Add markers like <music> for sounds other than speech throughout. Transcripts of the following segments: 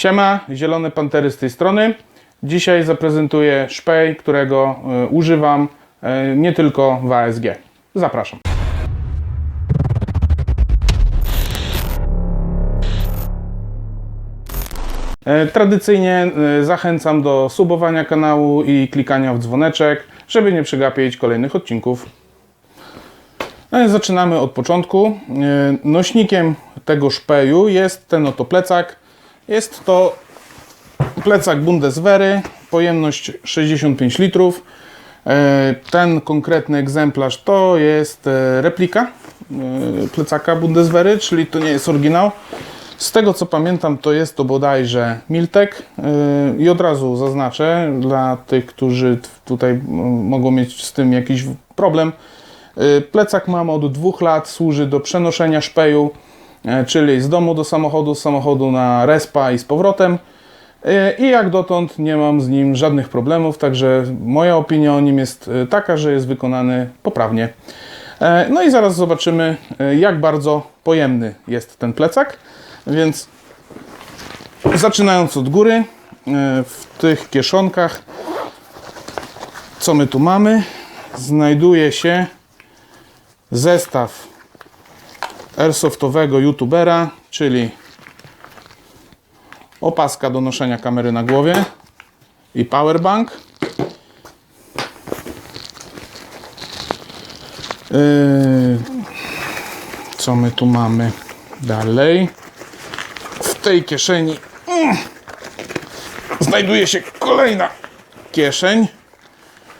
Siema, Zielone Pantery z tej strony. Dzisiaj zaprezentuję szpej, którego e, używam e, nie tylko w ASG. Zapraszam. E, Tradycyjnie e, zachęcam do subowania kanału i klikania w dzwoneczek, żeby nie przegapić kolejnych odcinków. No i zaczynamy od początku. E, Nośnikiem tego szpeju jest ten oto plecak. Jest to plecak Bundeswehry, pojemność 65 litrów. E, Ten konkretny egzemplarz to jest e, replika e, plecaka Bundeswehry, czyli to nie jest oryginał. Z tego co pamiętam, to jest to bodajże Miltek i od razu zaznaczę dla tych, którzy tutaj mogą mieć z tym jakiś problem. Plecak mam od dwóch lat, służy do przenoszenia szpeju, czyli z domu do samochodu, z samochodu na respa i z powrotem. E, I jak dotąd nie mam z nim żadnych problemów, także moja opinia o nim jest e, taka, że jest wykonany poprawnie. E, No i zaraz zobaczymy, e, jak bardzo pojemny jest ten plecak. Więc zaczynając od góry, e, w tych kieszonkach, co my tu mamy, znajduje się zestaw airsoftowego youtubera, czyli opaska do noszenia kamery na głowie i powerbank. Yy, Co my tu mamy dalej? W tej kieszeni mm, znajduje się kolejna kieszeń,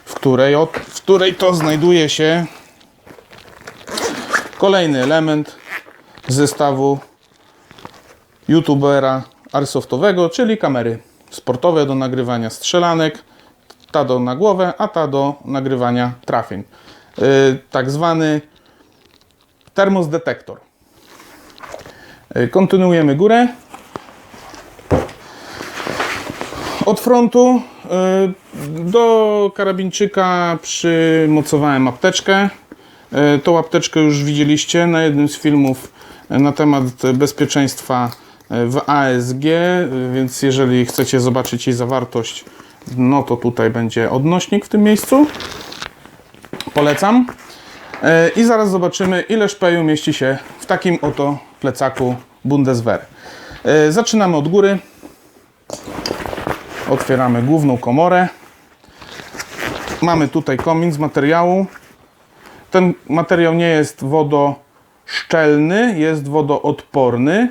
w której, w której to znajduje się kolejny element zestawu youtubera airsoftowego, czyli kamery sportowe do nagrywania strzelanek, ta do na głowę, a ta do nagrywania trafień. Yy, tak zwany termosdetektor. Yy, kontynuujemy górę. Od frontu yy, do karabinczyka przymocowałem apteczkę. Yy, Tą apteczkę już widzieliście na jednym z filmów na temat bezpieczeństwa w ASG, więc jeżeli chcecie zobaczyć jej zawartość, no to tutaj będzie odnośnik w tym miejscu. Polecam. E, I zaraz zobaczymy, ile szpeju mieści się w takim oto plecaku Bundeswehr. E, Zaczynamy od góry. Otwieramy główną komorę. Mamy tutaj komin z materiału. Ten materiał nie jest wodoszczelny, jest wodoodporny.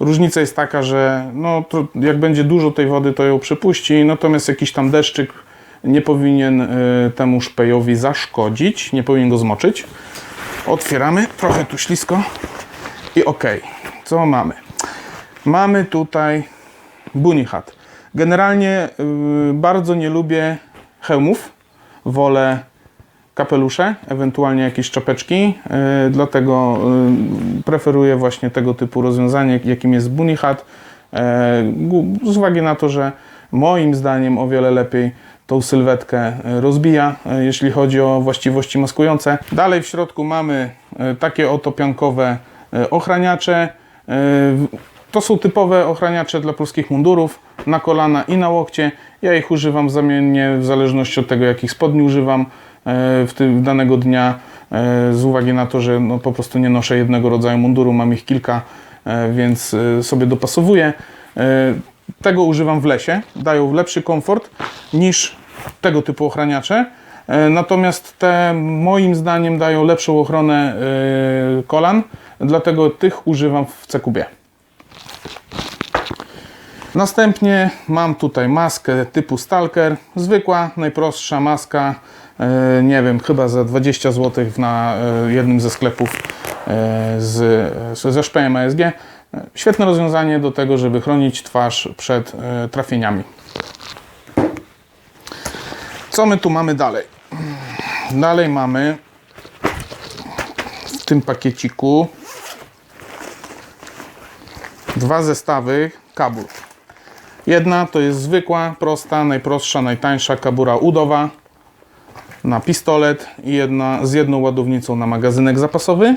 Różnica jest taka, że no, jak będzie dużo tej wody, to ją przepuści, natomiast jakiś tam deszczyk nie powinien y, temu szpejowi zaszkodzić, nie powinien go zmoczyć. Otwieramy, trochę tu ślisko i ok. Co mamy? Mamy tutaj bunny hat. Generalnie y, bardzo nie lubię hełmów, wolę kapelusze, ewentualnie jakieś czapeczki, yy, dlatego yy, preferuję właśnie tego typu rozwiązanie, jakim jest bunny hat, gu- z uwagi na to, że moim zdaniem o wiele lepiej tą sylwetkę rozbija, jeśli chodzi o właściwości maskujące. Dalej w środku mamy takie oto piankowe ochraniacze. To są typowe ochraniacze dla polskich mundurów, na kolana i na łokcie. Ja ich używam zamiennie w zależności od tego, jakich spodni używam e, w tym danego dnia, e, z uwagi na to, że no, po prostu nie noszę jednego rodzaju munduru, mam ich kilka, e, więc e, sobie dopasowuję. E, Tego używam w lesie, dają lepszy komfort niż tego typu ochraniacze. E, Natomiast te moim zdaniem dają lepszą ochronę e, kolan, dlatego tych używam w CQB. Następnie mam tutaj maskę typu Stalker, zwykła, najprostsza maska, e, nie wiem, chyba za 20 zł na e, jednym ze sklepów e, z, ze szpejem ASG. E, Świetne rozwiązanie do tego, żeby chronić twarz przed e, trafieniami. Co my tu mamy dalej? Dalej mamy w tym pakieciku dwa zestawy kabur. Jedna to jest zwykła, prosta, najprostsza, najtańsza kabura udowa na pistolet i jedna z jedną ładownicą na magazynek zapasowy.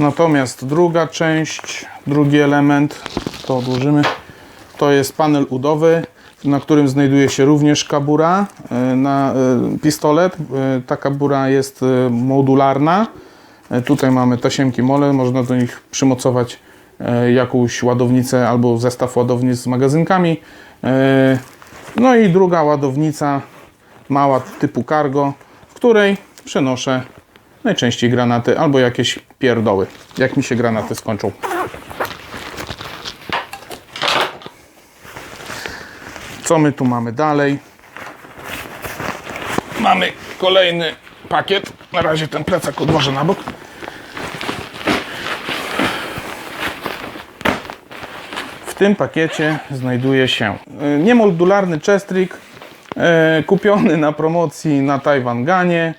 Natomiast druga część, drugi element to odłożymy. To jest panel udowy, na którym znajduje się również kabura e, na e, pistolet. E, Ta kabura jest modularna. Tutaj mamy tasiemki mole, można do nich przymocować jakąś ładownicę albo zestaw ładownic z magazynkami. No i druga ładownica, mała typu cargo, w której przenoszę najczęściej granaty albo jakieś pierdoły, jak mi się granaty skończą. Co my tu mamy dalej? Mamy kolejny pakiet. Na razie ten plecak odłożę na bok. W tym pakiecie znajduje się e, niemodularny chestrik kupiony na promocji na Taiwan Ganie.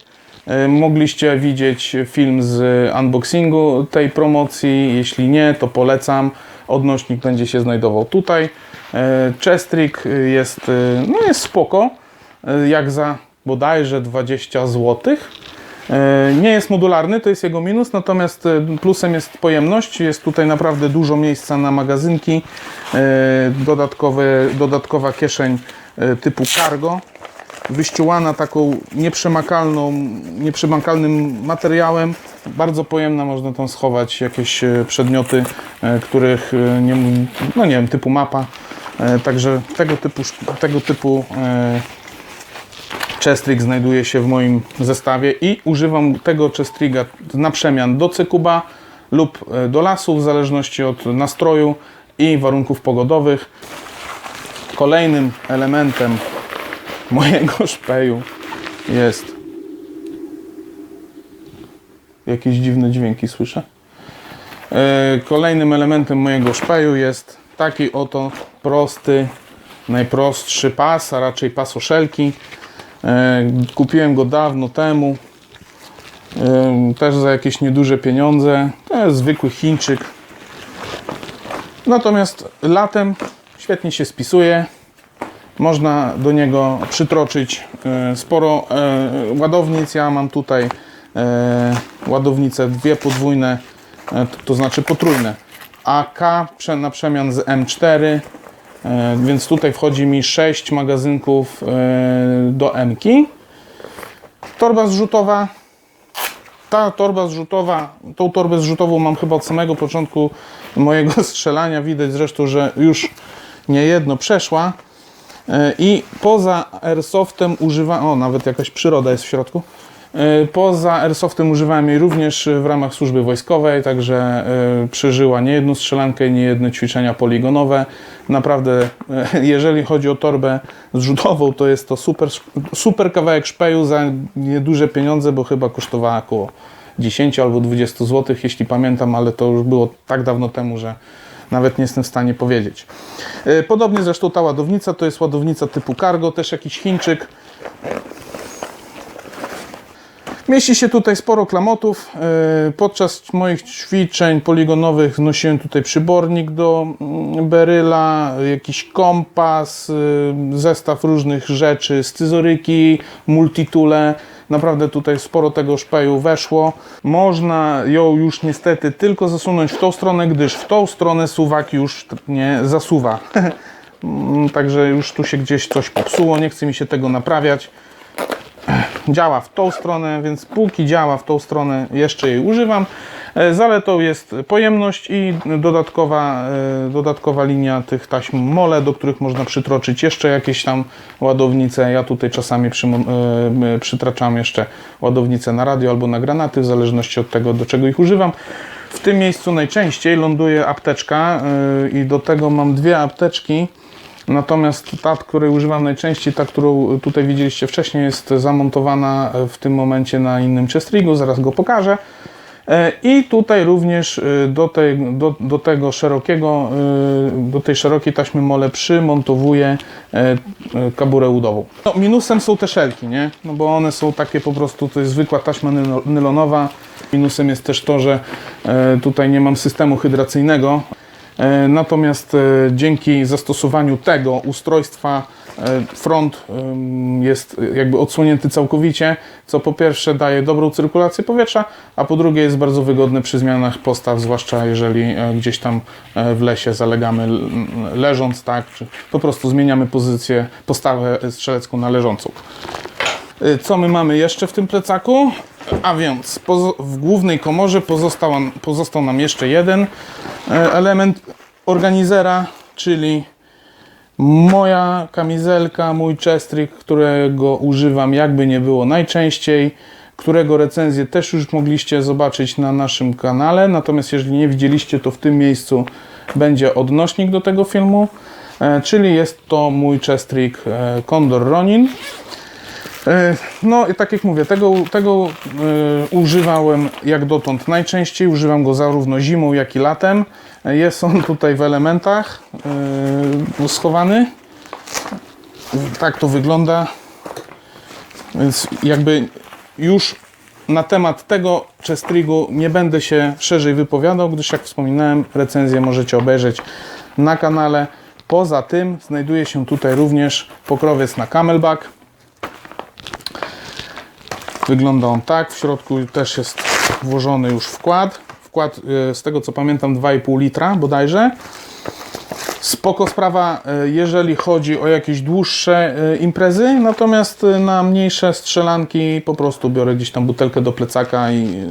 E, Mogliście widzieć film z unboxingu tej promocji. Jeśli nie, to polecam. Odnośnik będzie się znajdował tutaj. E, Chestrik jest, e, no jest spoko, e, jak za bodajże 20 zł. E, Nie jest modularny, to jest jego minus, natomiast e, plusem jest pojemność. Jest tutaj naprawdę dużo miejsca na magazynki. E, Dodatkowe, dodatkowa kieszeń typu cargo, wyściułana taką nieprzemakalną, nieprzemakalnym materiałem. Bardzo pojemna, można tam schować jakieś przedmioty, których nie, no nie wiem, typu mapa. Także tego typu, tego typu Chestrig znajduje się w moim zestawie i używam tego Chestriga na przemian do cykuba lub e, do lasu, w zależności od nastroju i warunków pogodowych. Kolejnym elementem mojego <laughs> szpeju jest jakieś dziwne dźwięki słyszę. E, Kolejnym elementem mojego szpeju jest taki oto prosty, najprostszy pas, a raczej pas oszelki. E, Kupiłem go dawno temu, e, też za jakieś nieduże pieniądze. To jest zwykły Chińczyk. Natomiast latem świetnie się spisuje. Można do niego przytroczyć e, sporo e, ładownic. Ja mam tutaj e, ładownice dwie podwójne, e, to, znaczy potrójne. AK na przemian z M4, e, więc tutaj wchodzi mi 6 magazynków e, do M-ki. Torba zrzutowa. Ta torba zrzutowa, tą torbę zrzutową mam chyba od samego początku mojego <laughs> strzelania. Widać zresztą, że już nie jedno przeszła. E, I poza airsoftem używam, o nawet jakaś przyroda jest w środku. E, Poza airsoftem używałem jej również w ramach służby wojskowej, także e, przeżyła nie jedną strzelankę, i nie jedne ćwiczenia poligonowe. Naprawdę, e, <laughs> jeżeli chodzi o torbę zrzutową, to jest to super, super kawałek szpeju za nieduże pieniądze, bo chyba kosztowała około 10 albo 20 zł, jeśli pamiętam, ale to już było tak dawno temu, że nawet nie jestem w stanie powiedzieć. E, Podobnie zresztą ta ładownica, to jest ładownica typu cargo, też jakiś Chińczyk. Mieści się tutaj sporo klamotów. E, Podczas moich ćwiczeń poligonowych nosiłem tutaj przybornik do mm, beryla, jakiś kompas, e, zestaw różnych rzeczy, scyzoryki, multitule. Naprawdę tutaj sporo tego szpeju weszło. Można ją już niestety tylko zasunąć w tą stronę, gdyż w tą stronę suwak już nie zasuwa. <laughs> Mm, Także już tu się gdzieś coś popsuło, nie chce mi się tego naprawiać działa w tą stronę, więc póki działa w tą stronę, jeszcze jej używam. E, Zaletą jest pojemność i dodatkowa, e, dodatkowa linia tych taśm mole, do których można przytroczyć jeszcze jakieś tam ładownice. Ja tutaj czasami e, przytraczam jeszcze ładownice na radio albo na granaty, w zależności od tego, do czego ich używam. W tym miejscu najczęściej ląduje apteczka i do tego mam dwie apteczki. Natomiast ta, której używam najczęściej, ta, którą tutaj widzieliście wcześniej, jest zamontowana w tym momencie na innym chestrigu, zaraz go pokażę. E, I tutaj również e, do, tej, do, do tego szerokiego, e, do tej szerokiej taśmy mole przymontowuję e, e, kaburę udową. No, minusem są te szelki, nie? No bo one są takie po prostu, to jest zwykła taśma nylo- nylonowa. Minusem jest też to, że e, tutaj nie mam systemu hydracyjnego. E, Natomiast e, dzięki zastosowaniu tego ustrojstwa e, front jest jakby odsłonięty całkowicie, co po pierwsze daje dobrą cyrkulację powietrza, a po drugie jest bardzo wygodny przy zmianach postaw, zwłaszcza jeżeli gdzieś tam w lesie zalegamy leżąc, tak, czy po prostu zmieniamy pozycję, postawę strzelecką na leżącą. Y, Co my mamy jeszcze w tym plecaku? A więc w głównej komorze pozostał, pozostał nam jeszcze jeden e, element organizera, czyli moja kamizelka, mój chestrik, którego używam jakby nie było najczęściej, którego recenzję też już mogliście zobaczyć na naszym kanale. Natomiast jeżeli nie widzieliście, to w tym miejscu będzie odnośnik do tego filmu, e, czyli jest to mój chestrik e, Condor Ronin. E, No i tak jak mówię, tego, tego e, używałem jak dotąd najczęściej. Używam go zarówno zimą, jak i latem. E, Jest on tutaj w elementach schowany. Tak to wygląda. Więc jakby już na temat tego Chestrigu nie będę się szerzej wypowiadał, gdyż jak wspominałem, recenzję możecie obejrzeć na kanale. Poza tym znajduje się tutaj również pokrowiec na camelback. Wygląda on tak. W środku też jest włożony już wkład. Wkład e, z tego co pamiętam 2,5 litra bodajże. Spoko sprawa, e, jeżeli chodzi o jakieś dłuższe e, imprezy, natomiast na mniejsze strzelanki po prostu biorę gdzieś tam butelkę do plecaka i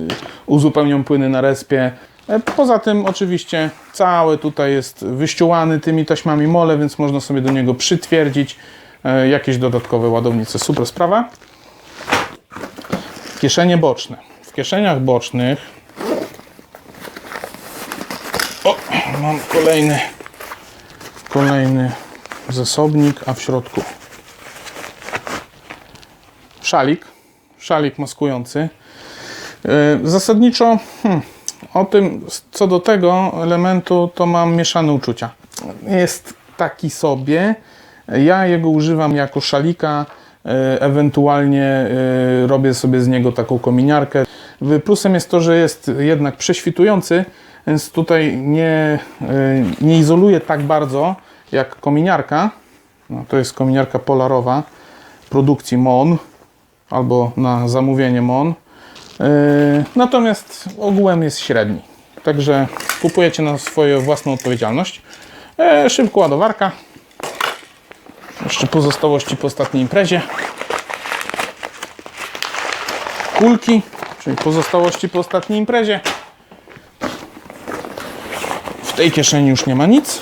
uzupełniam płyny na respie. Poza tym oczywiście cały tutaj jest wyściółany tymi taśmami mole, więc można sobie do niego przytwierdzić jakieś dodatkowe ładownice. Super sprawa. Kieszenie boczne. W kieszeniach bocznych o, mam kolejny kolejny zasobnik, a w środku szalik, szalik maskujący. Yy, Zasadniczo hmm, o tym, co do tego elementu, to mam mieszane uczucia. Jest taki sobie. Ja jego używam jako szalika, ewentualnie yy, robię sobie z niego taką kominiarkę. Plusem jest to, że jest jednak prześwitujący, więc tutaj nie, yy, nie izoluje tak bardzo jak kominiarka. No, to jest kominiarka polarowa produkcji MON albo na zamówienie MON. Natomiast ogółem jest średni. Także kupujecie na swoją własną odpowiedzialność. Szybko ładowarka. Jeszcze pozostałości po ostatniej imprezie. Kulki, czyli pozostałości po ostatniej imprezie. W tej kieszeni już nie ma nic.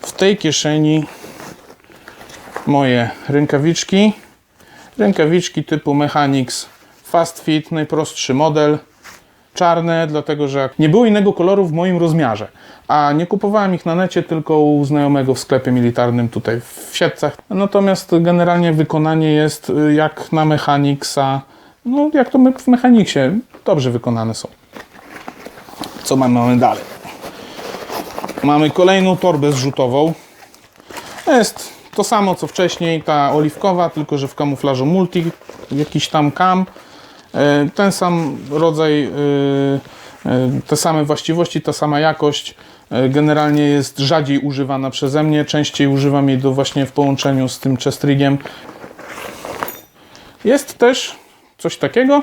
W tej kieszeni moje rękawiczki. Rękawiczki typu Mechanics Fast Fit, najprostszy model. Czarne, dlatego że nie było innego koloru w moim rozmiarze. A nie kupowałem ich na necie, tylko u znajomego w sklepie militarnym tutaj w Siedcach. Natomiast generalnie wykonanie jest y, jak na Mechanicsa, no jak to w Mechanicsie, dobrze wykonane są. Co mamy dalej? Mamy kolejną torbę zrzutową. Jest to samo co wcześniej, ta oliwkowa, tylko że w kamuflażu multi, jakiś tam kam. E, Ten sam rodzaj, e, e, te same właściwości, ta sama jakość. Generalnie jest rzadziej używana przeze mnie, częściej używam jej do właśnie w połączeniu z tym chestrigiem. Jest też coś takiego.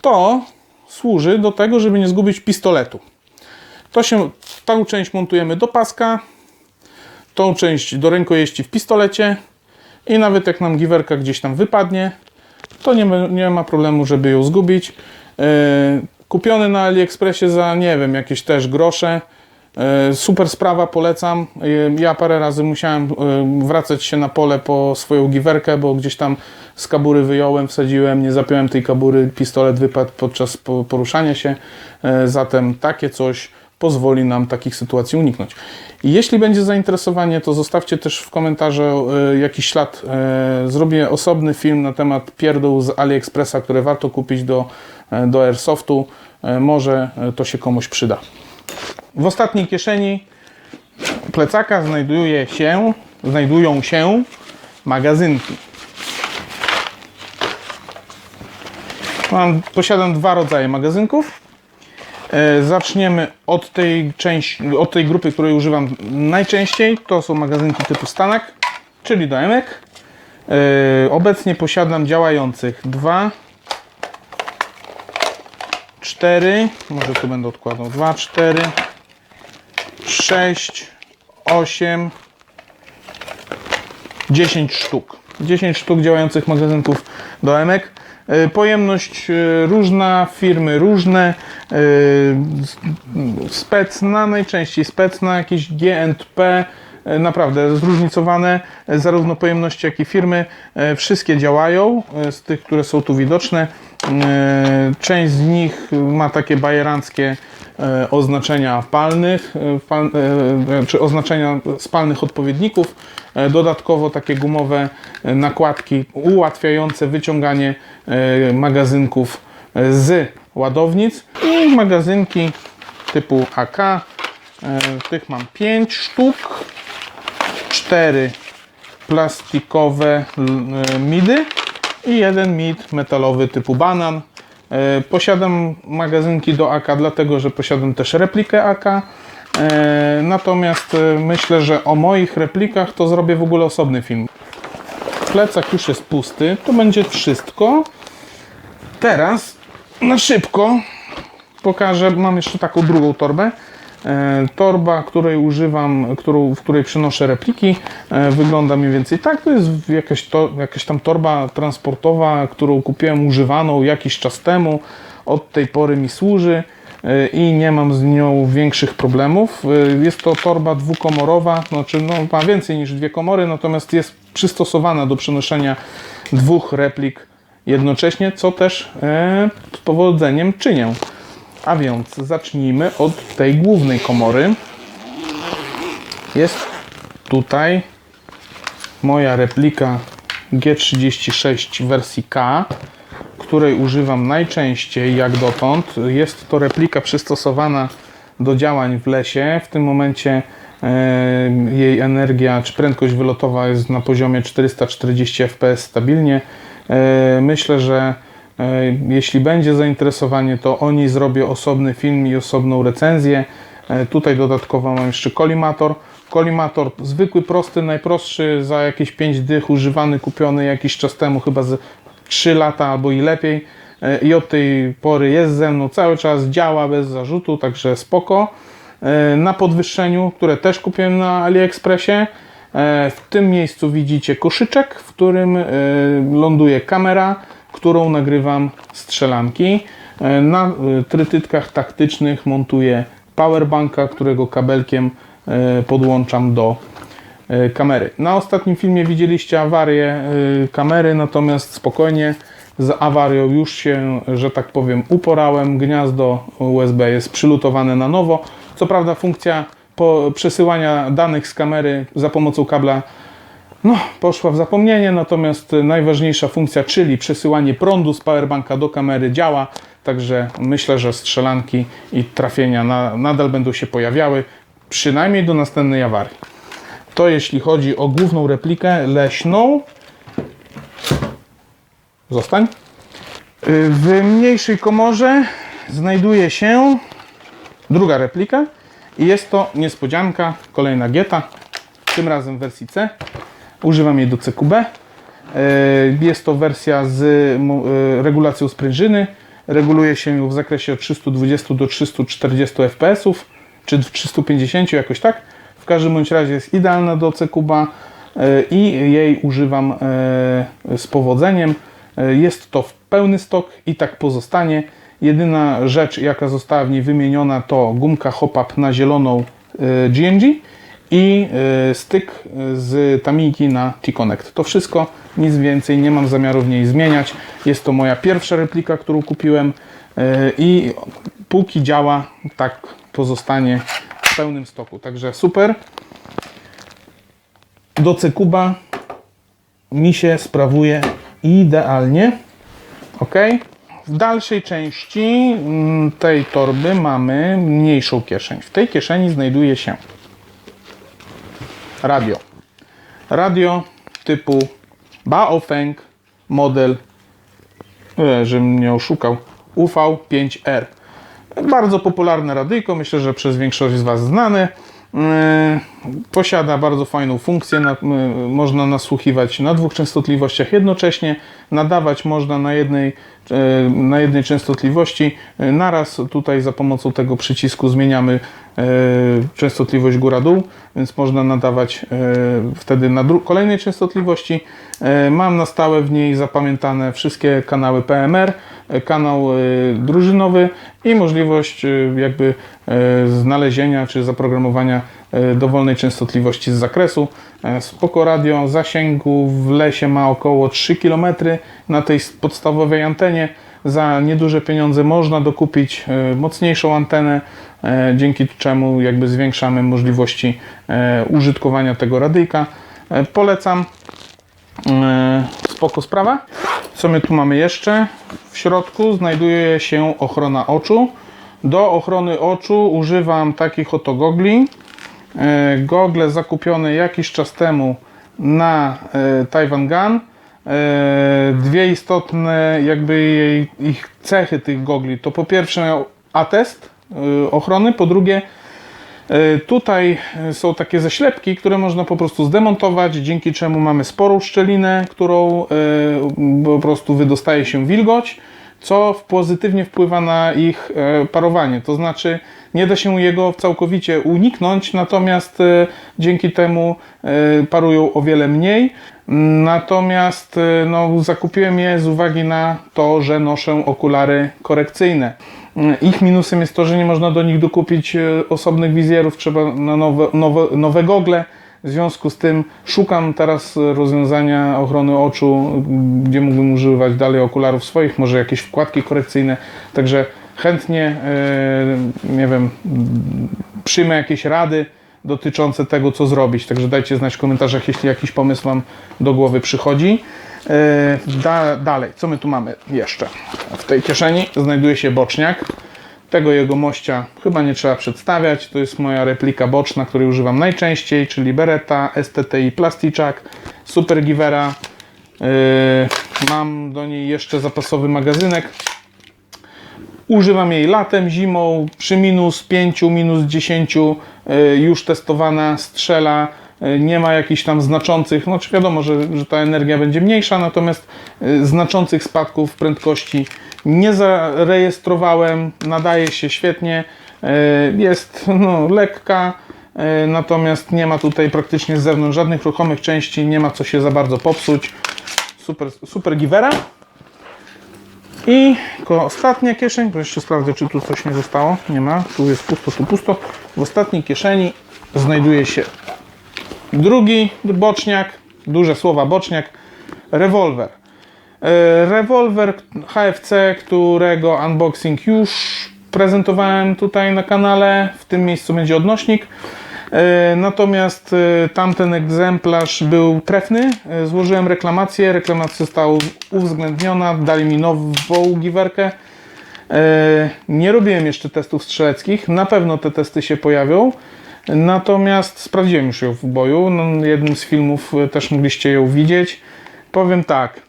To służy do tego, żeby nie zgubić pistoletu. To się, tą część montujemy do paska, tą część do rękojeści w pistolecie i nawet jak nam giwerka gdzieś tam wypadnie, to nie, nie ma problemu, żeby ją zgubić. Yy, kupiony na AliExpressie za, nie wiem, jakieś też grosze. Yy, super sprawa, polecam. Yy, ja parę razy musiałem wracać się na pole po swoją giwerkę, bo gdzieś tam z kabury wyjąłem, wsadziłem, nie zapiąłem tej kabury, pistolet wypadł podczas po- poruszania się. Zatem takie coś pozwoli nam takich sytuacji uniknąć. I jeśli będzie zainteresowanie, to zostawcie też w komentarzu e, jakiś ślad. E, zrobię osobny film na temat pierdół z AliExpressa, które warto kupić do, e, do Airsoftu. Może to się komuś przyda. W ostatniej kieszeni plecaka znajduje się, znajdują się magazynki. Mam, posiadam dwa rodzaje magazynków. E, Zaczniemy od tej, części, od tej grupy, której używam najczęściej. To są magazynki typu Stanek, czyli do emek. E, Obecnie posiadam działających dwa, cztery, może tu będę odkładał, dwa, cztery, sześć, osiem, 10 sztuk. 10 sztuk działających magazynków do emek. E, Pojemność różna, firmy różne. E, s- Specna, najczęściej specna, jakieś GNP, e, naprawdę zróżnicowane, e, zarówno pojemności, jak i firmy. Wszystkie działają, z tych, które są tu widoczne. Część z nich ma takie bajeranckie oznaczenia palnych, pal, czy oznaczenia spalnych odpowiedników. Dodatkowo takie gumowe nakładki ułatwiające wyciąganie magazynków z ładownic i magazynki typu AK. E, Tych mam 5 sztuk, 4 plastikowe e, midy i jeden mid metalowy typu banan. E, Posiadam magazynki do AK, dlatego że posiadam też replikę AK. Natomiast myślę, że o moich replikach to zrobię w ogóle osobny film. Plecak już jest pusty, to będzie wszystko. Teraz na szybko pokażę, mam jeszcze taką drugą torbę. E, torba, której używam, którą, w której przynoszę repliki, e, wygląda mniej więcej tak. To jest jakaś, to, jakaś tam torba transportowa, którą kupiłem używaną jakiś czas temu. Od tej pory mi służy e, i nie mam z nią większych problemów. Jest to torba dwukomorowa, znaczy no, ma więcej niż dwie komory, natomiast jest przystosowana do przenoszenia dwóch replik jednocześnie, co też e, z powodzeniem czynię. A więc zacznijmy od tej głównej komory. Jest tutaj moja replika G36 wersji K, której używam najczęściej jak dotąd. Jest to replika przystosowana do działań w lesie. W tym momencie e, jej energia czy prędkość wylotowa jest na poziomie 440 fps stabilnie. E, myślę, że e, jeśli będzie zainteresowanie, to o niej zrobię osobny film i osobną recenzję. E, Tutaj dodatkowo mam jeszcze kolimator. Kolimator zwykły, prosty, najprostszy, za jakieś 5 dych, używany, kupiony jakiś czas temu, chyba z 3 lata albo i lepiej. I od tej pory jest ze mną cały czas, działa bez zarzutu, także spoko. Na podwyższeniu, które też kupiłem na AliExpressie, w tym miejscu widzicie koszyczek, w którym e, ląduje kamera, którą nagrywam strzelanki. E, Na e, trytytkach taktycznych montuję powerbanka, którego kabelkiem e, podłączam do e, kamery. Na ostatnim filmie widzieliście awarię e, kamery, natomiast spokojnie z awarią już się, że tak powiem, uporałem. Gniazdo USB jest przylutowane na nowo. Co prawda funkcja po przesyłania danych z kamery za pomocą kabla no, poszła w zapomnienie, natomiast najważniejsza funkcja, czyli przesyłanie prądu z powerbanka do kamery działa, także myślę, że strzelanki i trafienia na, nadal będą się pojawiały, przynajmniej do następnej awarii. To jeśli chodzi o główną replikę leśną. Zostań. Y, W mniejszej komorze znajduje się druga replika i jest to niespodzianka, kolejna Gieta, tym razem w wersji C. Używam jej do CQB. E, Jest to wersja z e, regulacją sprężyny. Reguluje się ją w zakresie od 320 do 340 fps, czy 350 jakoś tak. W każdym bądź razie jest idealna do CQB e, i jej używam z powodzeniem. Jest to w pełny stok i tak pozostanie. Jedyna rzecz, jaka została w niej wymieniona, to gumka hop-up na zieloną e, GNG i y, styk z Tamiki na T-Connect. To wszystko, nic więcej, nie mam zamiaru w niej zmieniać. Jest to moja pierwsza replika, którą kupiłem i póki działa, tak pozostanie w pełnym stoku. Także super. Do Cekuba mi się sprawuje idealnie. Ok. W dalszej części mm, tej torby mamy mniejszą kieszeń. W tej kieszeni znajduje się radio. Radio typu Baofeng model, e, żebym nie oszukał, UV5R. Bardzo popularne radyjko, myślę, że przez większość z Was znane. Yy, Posiada bardzo fajną funkcję. yy, Można nasłuchiwać na dwóch częstotliwościach jednocześnie. Nadawać można na jednej, yy, na jednej częstotliwości. Naraz tutaj za pomocą tego przycisku zmieniamy częstotliwość góra-dół, więc można nadawać wtedy na kolejnej częstotliwości. Mam na stałe w niej zapamiętane wszystkie kanały PMR, kanał yy, drużynowy i możliwość yy, jakby znalezienia czy zaprogramowania dowolnej częstotliwości z zakresu. Spoko radio zasięgu w lesie ma około 3 km na tej podstawowej antenie. Za nieduże pieniądze można dokupić mocniejszą antenę, dzięki czemu jakby zwiększamy możliwości użytkowania tego radyjka. Polecam. Spoko sprawa. Co my tu mamy jeszcze? W środku znajduje się ochrona oczu. Do ochrony oczu używam takich oto gogli. Yy, Gogle zakupione jakiś czas temu na yy, Taiwan Gun. Yy, Dwie istotne jakby jej, ich cechy tych gogli to po pierwsze atest ochrony, po drugie E, Tutaj e, są takie zaślepki, które można po prostu zdemontować, dzięki czemu mamy sporą szczelinę, którą e, po prostu wydostaje się wilgoć, co pozytywnie wpływa na ich e, parowanie. To znaczy nie da się jego całkowicie uniknąć, natomiast e, dzięki temu e, parują o wiele mniej. Natomiast e, no, zakupiłem je z uwagi na to, że noszę okulary korekcyjne. E, Ich minusem jest to, że nie można do nich dokupić e, osobnych wizjerów, trzeba na nowe, nowe, nowe gogle. W związku z tym szukam teraz rozwiązania ochrony oczu, m, gdzie mógłbym używać dalej okularów swoich, może jakieś wkładki korekcyjne. Także chętnie, e, nie wiem, m, przyjmę jakieś rady dotyczące tego, co zrobić. Także dajcie znać w komentarzach, jeśli jakiś pomysł Wam do głowy przychodzi. E, Da, dalej, co my tu mamy jeszcze? W tej kieszeni znajduje się boczniak. Tego jego mościa chyba nie trzeba przedstawiać. To jest moja replika boczna, której używam najczęściej, czyli Beretta, STTI Plasticzak, Super Givera. E, Mam do niej jeszcze zapasowy magazynek. Używam jej latem, zimą, przy minus 5, minus 10 y, już testowana, strzela, nie ma jakichś tam znaczących, no czy wiadomo, że, że ta energia będzie mniejsza, natomiast y, znaczących spadków prędkości nie zarejestrowałem, nadaje się świetnie, y, jest no, lekka, natomiast nie ma tutaj praktycznie z zewnątrz żadnych ruchomych części, nie ma co się za bardzo popsuć. Super, super givera. I ostatnia kieszeń, bo jeszcze sprawdzę, czy tu coś nie zostało. Nie ma, tu jest pusto, tu pusto. W ostatniej kieszeni znajduje się drugi boczniak, duże słowa boczniak, rewolwer. E, Rewolwer HFC, którego unboxing już prezentowałem tutaj na kanale. W tym miejscu będzie odnośnik. E, Natomiast e, tamten egzemplarz był trefny. Złożyłem reklamację. Reklamacja została uwzględniona. Dali mi nową giwerkę. Nie robiłem jeszcze testów strzeleckich. Na pewno te testy się pojawią. Natomiast sprawdziłem już ją w boju. No, jednym z filmów e, też mogliście ją widzieć. Powiem tak,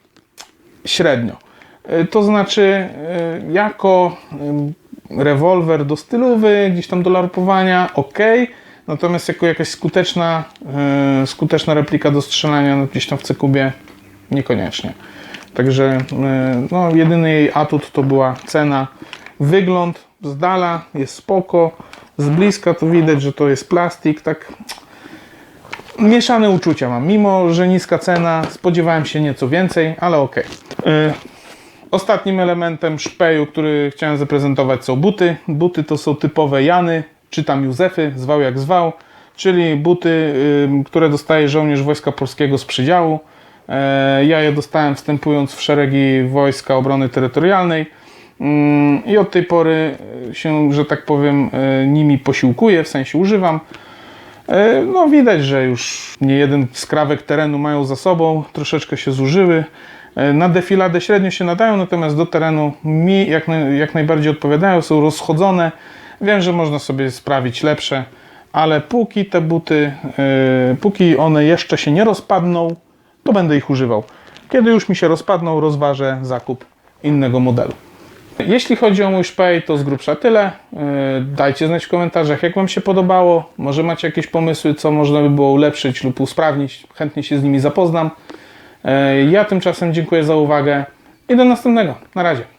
średnio. E, To znaczy, e, jako rewolwer do stylowy, gdzieś tam do larpowania, ok. Natomiast jako jakaś skuteczna, skuteczna replika do strzelania no, gdzieś tam w cekubie niekoniecznie. Także no, jedyny jej atut to była cena. Wygląd z dala jest spoko. Z bliska to widać, że to jest plastik. Tak mieszane uczucia mam. Mimo, że niska cena, spodziewałem się nieco więcej, ale ok. Ostatnim elementem szpeju, który chciałem zaprezentować są buty. Buty to są typowe Jany, czy tam Józefy, zwał jak zwał, czyli buty, które dostaje żołnierz Wojska Polskiego z przydziału. E, Ja je dostałem wstępując w szeregi Wojska Obrony Terytorialnej i od tej pory y, się, że tak powiem, y, nimi posiłkuję, w sensie używam. E, No widać, że już nie jeden skrawek terenu mają za sobą, troszeczkę się zużyły. E, Na defiladę średnio się nadają, natomiast do terenu mi jak, jak najbardziej odpowiadają, są rozchodzone. Wiem, że można sobie sprawić lepsze, ale póki te buty, e, póki one jeszcze się nie rozpadną, to będę ich używał. Kiedy już mi się rozpadną, rozważę zakup innego modelu. Jeśli chodzi o mój szpej, to z grubsza tyle. Yy, Dajcie znać w komentarzach, jak Wam się podobało. Może macie jakieś pomysły, co można by było ulepszyć lub usprawnić. Chętnie się z nimi zapoznam. Yy, Ja tymczasem dziękuję za uwagę i do następnego. Na razie.